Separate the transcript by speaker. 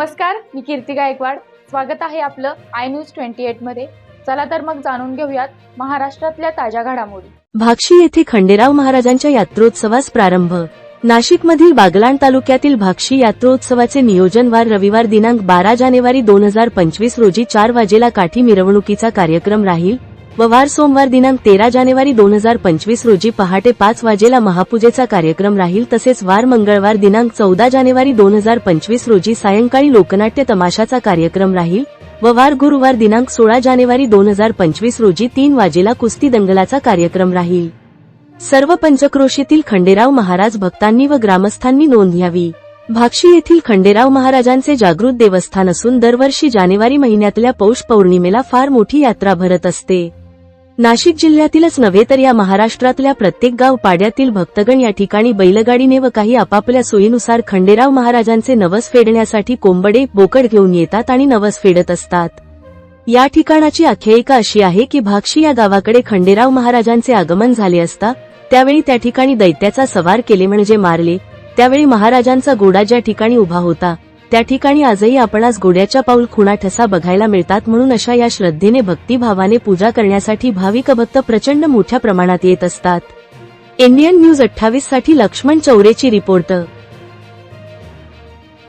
Speaker 1: नमस्कार मी कीर्ती गायकवाड. स्वागत आहे आपलं आय न्यूज ट्वेंटी एटमध्ये. चला तर मग जाणून घेऊयात महाराष्ट्रातल्या ताज्या घडामोडी.
Speaker 2: भाक्षी येथे खंडेराव महाराजांच्या यात्रोत्सवास प्रारंभ. नाशिकमधील बागलाण तालुक्यातील भाक्षी यात्रोत्सवाचे नियोजन वार रविवार दिनांक बारा जानेवारी दोन हजार पंचवीस रोजी चार वाजेला काठी मिरवणुकीचा कार्यक्रम राहील. वार सोमवार दिनांक तेरा जानेवारी दोन हजार पंचवीस रोजी पहाटे पाच वाजेला महापूजेचा कार्यक्रम राहील तसेच वार मंगळवार दिनांक चौदा जानेवारी दोन हजार पंचवीस रोजी सायंकाळी लोकनाट्य तमाशाचा कार्यक्रम राहील व वार गुरुवार दिनांक सोळा जानेवारी दोन हजार पंचवीस रोजी तीन वाजेला कुस्ती दंगलाचा कार्यक्रम राहील. सर्व पंचक्रोशीतील खंडेराव महाराज भक्तांनी व ग्रामस्थांनी नोंद घ्यावी. भाक्षी येथील खंडेराव महाराजांचे जागृत देवस्थान असून दरवर्षी जानेवारी महिन्यातल्या पौष पौर्णिमेला फार मोठी यात्रा भरत असते. नाशिक जिल्ह्यातीलच नव्हे तर या महाराष्ट्रातल्या प्रत्येक गाव पाड्यातील भक्तगण या ठिकाणी बैलगाडीने व काही आपापल्या सोयीनुसार खंडेराव महाराजांचे नवस फेडण्यासाठी कोंबडे बोकड घेऊन येतात आणि नवस फेडत असतात. या ठिकाणाची आख्यायिका अशी आहे की भाक्षी या गावाकडे खंडेराव महाराजांचे आगमन झाले असता त्यावेळी त्या ठिकाणी दैत्याचा सवार केले म्हणजे मारले त्यावेळी महाराजांचा घोडा ज्या ठिकाणी उभा होता त्या ठिकाणी आजही आपणास गोड्याच्या पाऊल खुणा ठसा बघायला मिळतात म्हणून अशा या श्रद्धेने भक्तिभावाने पूजा करण्यासाठी भाविक भक्त प्रचंड मोठ्या प्रमाणात येत असतात. इंडियन न्यूज अठ्ठावीससाठी लक्ष्मण चौरेची रिपोर्ट